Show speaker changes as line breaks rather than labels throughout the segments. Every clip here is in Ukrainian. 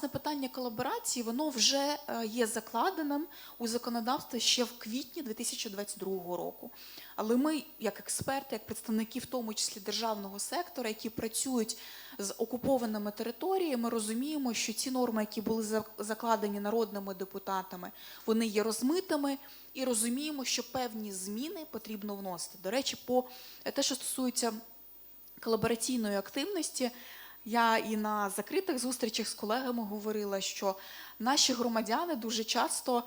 Це питання колаборації, воно вже е, є закладеним у законодавстві ще в квітні 2022 року. Але ми, як експерти, як представники, в тому числі державного сектора, які працюють з окупованими територіями, розуміємо, що ці норми, які були закладені народними депутатами, вони є розмитими, і розуміємо, що певні зміни потрібно вносити. До речі, по е, те, що стосується колабораційної активності. Я і на закритих зустрічах з колегами говорила, що наші громадяни дуже часто,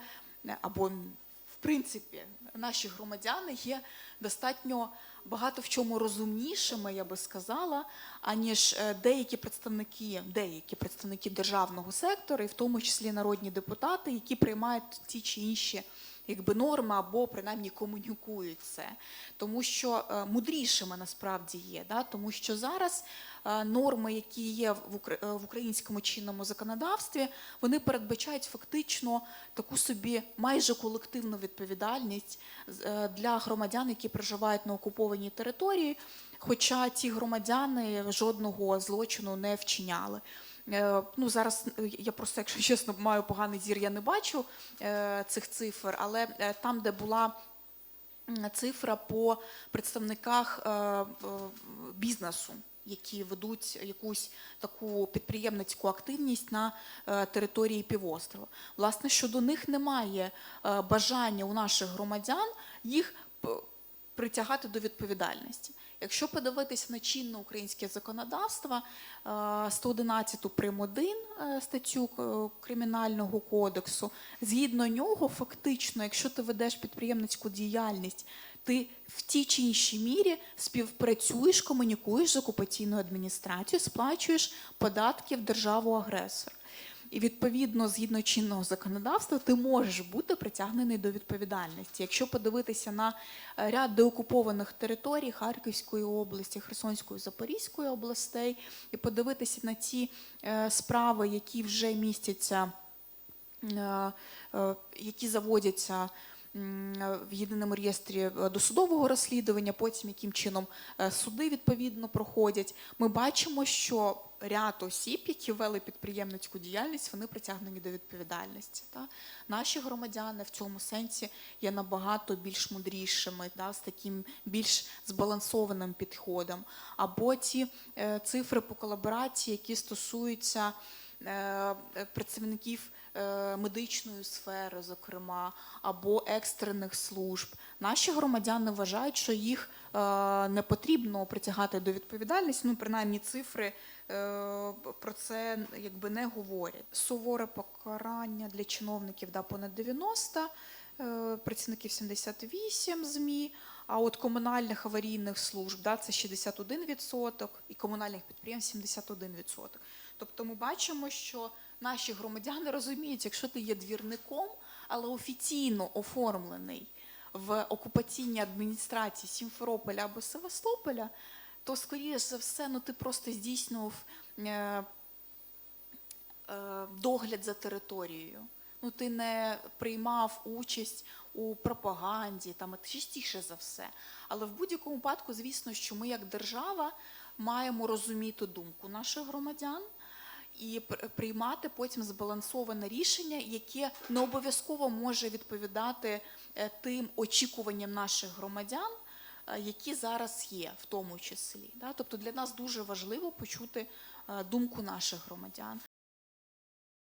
або в принципі, наші громадяни є достатньо багато в чому розумнішими, я би сказала, аніж е, деякі представники, деякі представники державного сектору, і в тому числі народні депутати, які приймають ті чи інші якби норми або принаймні комунікують це, тому що е, мудрішими насправді є, да? тому що зараз е, норми, які є в укр- в українському чинному законодавстві, вони передбачають фактично таку собі майже колективну відповідальність для громадян, які проживають на окупованій території. Хоча ті громадяни жодного злочину не вчиняли. Е, Ну зараз е, я просто, якщо чесно, маю поганий зір, я не бачу е, цих цифр, але там, де була цифра по представниках бізнесу, які ведуть якусь таку підприємницьку активність на території півострова. Власне, щодо них немає бажання у наших громадян їх притягати до відповідальності. Якщо подивитися на чинне українське законодавство, е, 111 прим. 1 е, статтю е, Кримінального кодексу, згідно нього, фактично, якщо ти ведеш підприємницьку діяльність, ти в тій чи іншій мірі співпрацюєш, комунікуєш з окупаційною адміністрацією, сплачуєш податки в державу агресора. І відповідно, згідно чинного законодавства, ти можеш бути притягнений до відповідальності. Якщо подивитися на е, ряд деокупованих територій Харківської області, Херсонської, Запорізької областей, і подивитися на ті е, справи, які вже містяться, е, які заводяться. В єдиному реєстрі досудового розслідування, потім яким чином суди відповідно проходять. Ми бачимо, що ряд осіб, які вели підприємницьку діяльність, вони притягнені до відповідальності. Та? Наші громадяни в цьому сенсі є набагато більш мудрішими, та? з таким більш збалансованим підходом. Або ті е, цифри по колаборації, які стосуються е, представників е, медичної сфери, зокрема, або екстрених служб. Наші громадяни вважають, що їх е, не потрібно притягати до відповідальності. Ну, принаймні, цифри про це якби не говорять. Суворе покарання для чиновників да, понад 90, е, працівників 78 ЗМІ. А от комунальних аварійних служб да, це 61% і комунальних підприємств 71%. Тобто ми бачимо, що наші громадяни розуміють, якщо ти є двірником, але офіційно оформлений в окупаційній адміністрації Сімферополя або Севастополя, то, скоріше за все, ну, ти просто здійснював е, е, догляд за територією. Ну, ти не приймав участь у пропаганді, там частіше за все. Але в будь-якому випадку, звісно, що ми, як держава, маємо розуміти думку наших громадян і пр- приймати потім збалансоване рішення, яке не обов'язково може відповідати е, тим очікуванням наших громадян, е, які зараз є, в тому числі. Тобто для нас дуже важливо почути е, думку наших громадян.